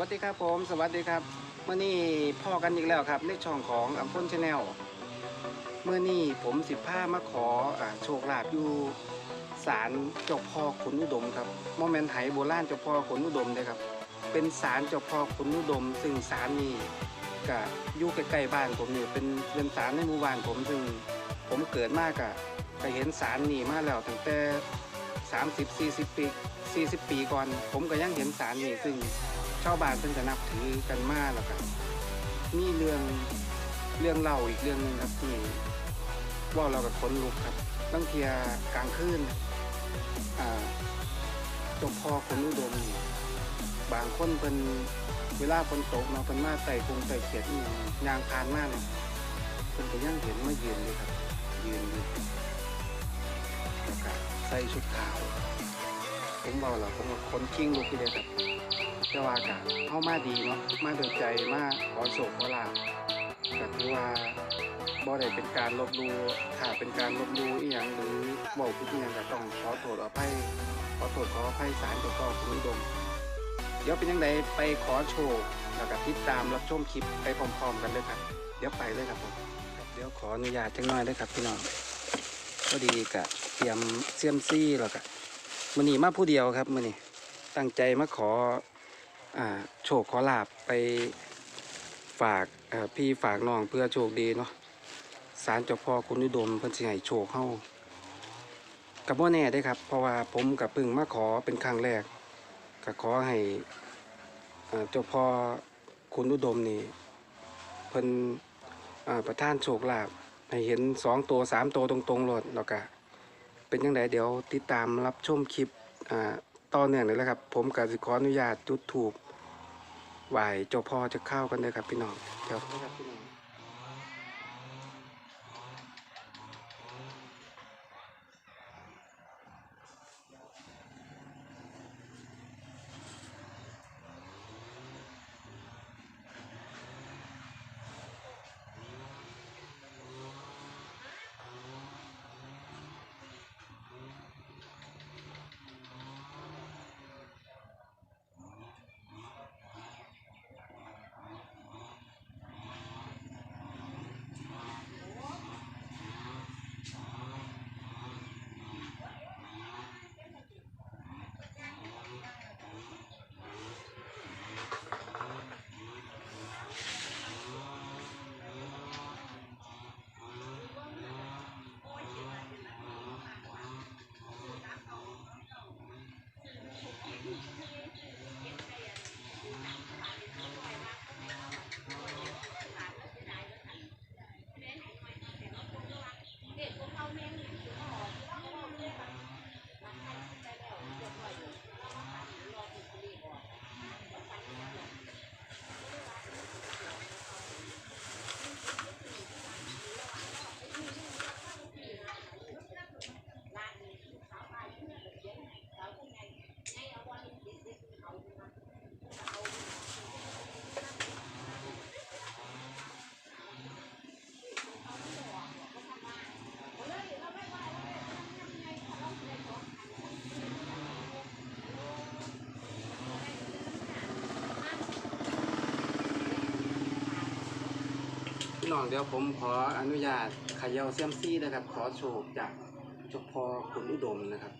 วัสดีครับผมสวัสดีครับเมื่อนี้พ่อกันอีกแล้วครับในช่องของอัมพลชาแนลเมื่อนี้ผมสิบผ้ามาขออโชคลาภอยู่ศาลเจ้าพ่อขุนอุดมครับโมเมนต์ไหโบราณเจ้าพ่อขุนอุดมเลยครับ เป็นศาลเจ้าพ่อขุนอุดม ซึ่งศาลนี้ก็อยู่ใกล้ๆบ้านผมนี่เป็นเป็นศาลในหมู่บ้านผมซึ่งผมเกิดมากอะก็เห็นศาลนี้มาแล้วตั้งแต่ 30 40 ปี 40 ปีก่อน ผมก็ยังเห็นศาลนี้ซึ่งชาวบ้านเพิ่นจะนับถือกันมากแล้วกันมีเรื่องเรื่องเล่าอีกเรื่องหนึงครับที่ว่าเรากับคนลุกครับบางเทียกลางคืนจ้าพ่อคนอุดมบางคนเพิ่นเวลาฝนตกเนาะเพิ่นมาไต่กรงไต่เขียดนี่ยางพานมากเนาะเพิ่นก็ยังเห็นมายืนเลยครับ ยืนอยู่แล้วก็ ใส่ชุดขาว ผมบอกแล้วผมว่าคนกิ้งลุกที่เลยครับจะว่ากะเข้ามาดีเนาะมาโดยใจมาขอโศกขอลาบก็ถือว่าบ่ได้เป็นการลบหลูถ้าเป็นการลบหลูอีหยังหรือเว้าผิดอีหยังก็ต้องขอโทษอภัยขอโทษขออภัยสารเจ้าพ่อคุณดมเดี๋ยวเป็นยังไงไปขอโชว์แล้วก็ติดตามรับชมคลิปไปพร้อมๆกันเลยครับ เดี๋ยวไปเลยครับผมเดี๋ยวขออนุญาตจังน้อยเลยครับพี่น้อง พอดีกะเตรียมเซียมซี่แล้วก็มื้อนี้มาผู้เดียวครับมือนี้ตั้งใจมาขออ่าโชคขอลาบไปฝากพี่ฝากน้องเพื่อโชคดีเนาะสารเจ้าพ่อคุณอุดมเพิ่นสิให้โชคเฮากับว่าแน่ได้ครับ เพราะว่าผมกับพึ่งมาขอเป็นครั้งแรกก็ขอให้เจ้าพ่อคุณอุดมนี่เพิ่นประทานโชคลาภ ให้เห็นสองตัวสามตัวตรงๆโลดแล้วก็เป็นยังไงเดี๋ยวติดตามรับชมคลิปอ่าต่อเนื่องเลยแหละครับ ผมกับสิขออนุญาตจุดถูกไหวเจ้าพ่อจะเข้ากันเลยครับพี่น้องเดี๋ยว น้องเดี๋ยวผมขออนุญาตเขย่าเซียมซี่นะครับ ขอโชคจากเจ้าพ่อคุณอุดมนะครับ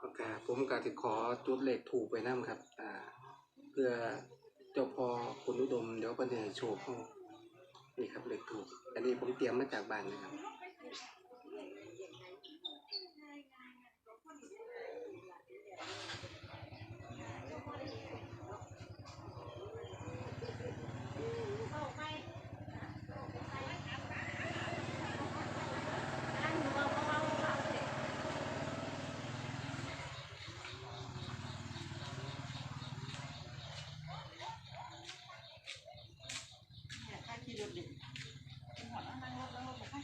โอเคผมก็จะขอจุดเหล็กถูกไปน้ำครับ อ่า เพื่อ เจ้าพอคุณอุดม เดี๋ยวประเดี๋ยวโชว์เขานี่ครับเหล็กถูก อันนี้ผมเตรียมมาจากบ้านนะครับ ถ้าขี่รถเด็กหมดแล้วนั่งรถแล้วรถบอกให้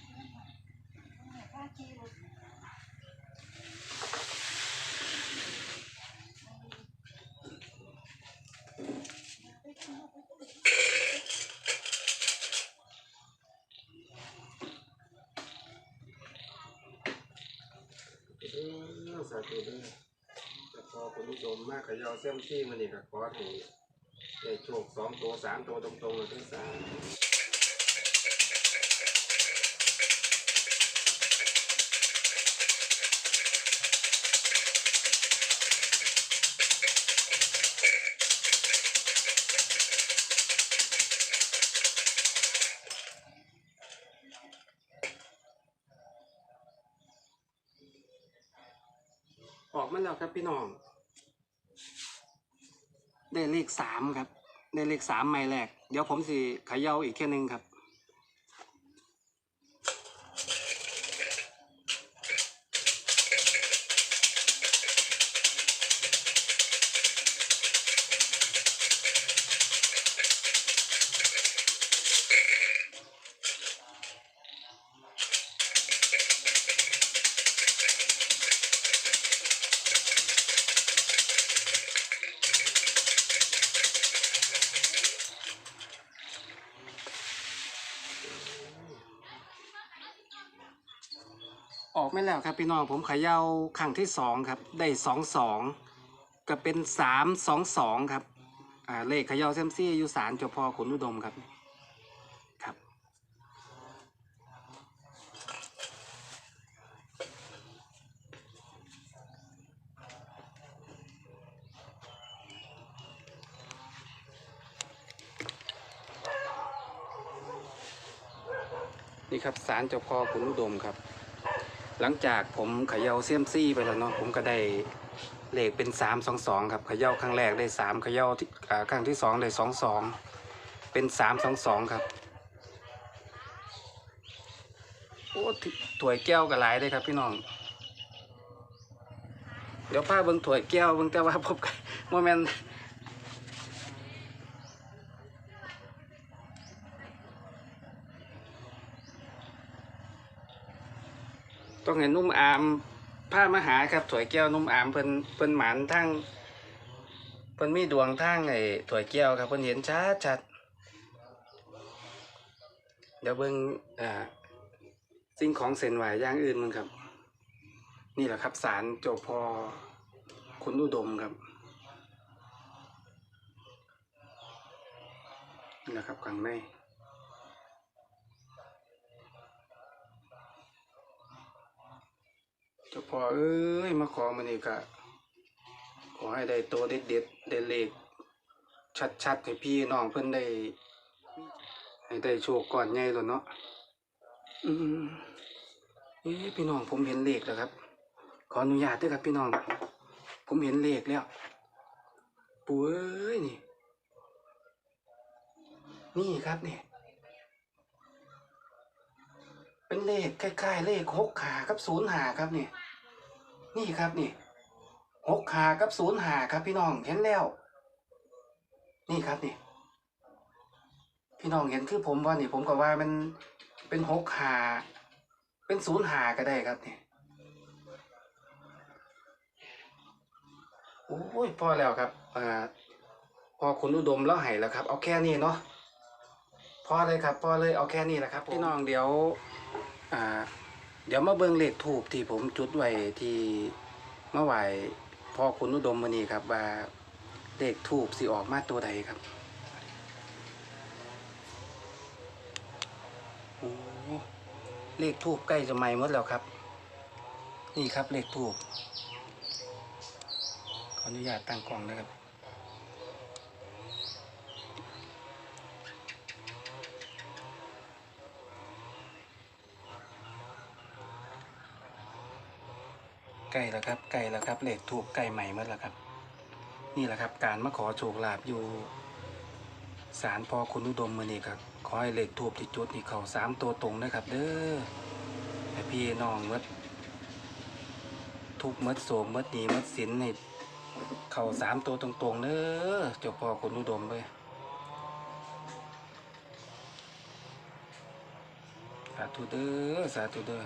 อสาธุเด้อแต่พอคุณผู้ชมมากขยาวเส้มที่มันนี่ก็ขอให้ได้โชคสองตัวสามตัวตรงๆเลยทั้งสาม ออกมาแล้วครับพี่น้อง ได้เลขสามครับ ได้เลขสามไม่แรก เดี๋ยวผมสิขย่าอีกแค่หนึงครับ ออกไม่แล้วครับพี่น้องผมขย่าครั้งที่สองครับ ได้สองสองก็เป็นสามสองสองครับอ่าเลขขย่าเซมซี่อยู่สารเจ้าพ่อขุนอุดมครับครับ นี่ครับสารเจ้าพ่อขุนอุดมครับ หลังจากผมเขย่าเซียมซี่ไปแล้วเนาะผมก็ได้เลขเป็นสามสองสองครับเขย่าครั้งแรกได้สามเขย่าที่ครั้งที่สองได้สองสองเป็นสามสองสองครับโอ้ถถ้วยแก้วก็หลายเลยครับพี่น้อง เดี๋ยวพาเบิ่งถ้วยแก้วเบิ่งแต่ว่าผมโมเมนต์ ต้องเห็นนุ่มอามผ้ามาหาครับถวยแก้วนุ่มอามเพิ่นเพิ่นหมานทั้งเพิ่นมีดวงทั้งไอ้ถวยแก้วครับเพิ่นเห็นชัดชัดเดี๋ยวเบิ่งอ่าสิ่งของเส้นไหวอย่างอื่นมึงครับ นี่แหละครับสารเจ้าพ่อคุณอุดมครับนี่แหละครับข้างใน พ่อเอ้ยมาขอมานี่กะขอให้ได้ตัวเด็ดเด็ดได้เลขชัดๆให้พี่น้องเพิ่นได้ ให้ได้โชคก่อนใหญ่แล้วเนาะอืมเอ๊ะพี่น้องผมเห็นเลขแล้วครับ ขออนุญาตด้วยครับพี่น้อง ผมเห็นเลขแล้วปู่เอ้ยนี่ นี่ครับเนี่ยเป็นเลขคล้ๆเลขหกขากับศูนย์หาครับเนี่ย นี่ครับนี่หกขากับศูนย์หาครับพี่น้องเห็นแล้ว นี่ครับนี่ พี่น้องเห็นคือผมว่านี่ ผมก็ว่ามันเป็นหกขาเป็นศูนย์หาก็ได้ครับนี่โอ้ยพอแล้วครับอ่าพอคุณอุดมแล้วให้แล้วครับ เอาแค่นี้เนาะพอเลยครับพอเลยเอาแค่นี้แหละครับพี่น้องเดี๋ยว อ่า เดี๋ยวมาเบิ่งเลขถูกที่ผมจุดไว้ที่เมื่อไหร่พอคุณอุดมมานี่ครับว่าเลขถูกสิออกมาตัวใดครับโอ้เลขทูบใกล้จะไหม้หมดแล้วครับ นี่ครับเลขทูบขออนุญาตตั้งกล้องนะครับ ใกล้แล้วครับใกล้แล้วครับเลขถูกใกล้ใหม่เมื่อแล้วครับ นี่แหละครับ การมาขอโชคลาภอยู่ศาลพ่อคุณอุดมมือนี้ครับขอให้เลขทูบที่จุดนี่เขาสามตัวตรงนะครับ เด้อให้พี่น้องเมดทุกข์เมดโสมเมดนีเมดสินให้เข่าสามตัวตรงๆเด้อเจ้าพ่อคุณอุดมเลยสาธุเด้อสาธุเด้อ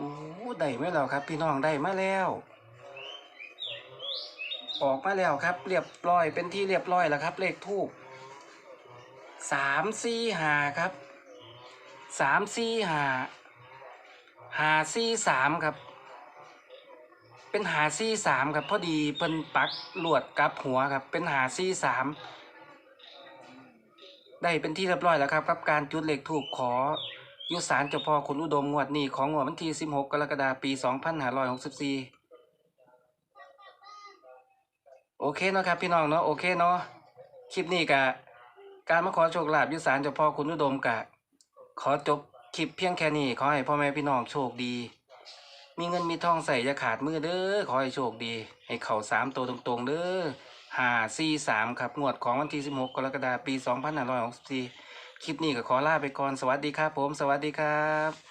โอ้ได้ไหมแล้วครับ พี่น้องได้มาแล้ว ออกมาแล้วครับ เรียบร้อยเป็นที่เรียบร้อยแล้วครับ เลขทูบสามสี่หาครับสามสี่หาหาสี่สามครับ เป็นหาซี่สามครับพอดีเพิ่นปักลวดกับหัวครับ เป็นหาซี่สามได้เป็นที่เรียบร้อยแล้วครับกับการจุดเหล็กถูกขอ ยุสารเจ้าพ่อคุณอุดมงวดนี้ของงวดวันที่ 16 กรกฎาคมปี 2564 โอเคเนาะครับพี่น้องเนาะโอเคเนาะคลิปนี้กะการมาขอโชคลาภยุสารเจ้าพ่อคุณอุดมกะ ขอจบคลิปเพียงแค่นี้ขอให้พ่อแม่พี่น้องโชคดี มีเงินมีทองใส่อย่าขาดมือเด้อขอให้โชคดี ให้เข่าสามตัวตรงๆ เด้อห้าสี่สามครับงวดของวันที่ 16 กรกฎาคมปี 2564 คลิปนี้ก็ขอลาไปก่อนสวัสดีครับผม สวัสดีครับ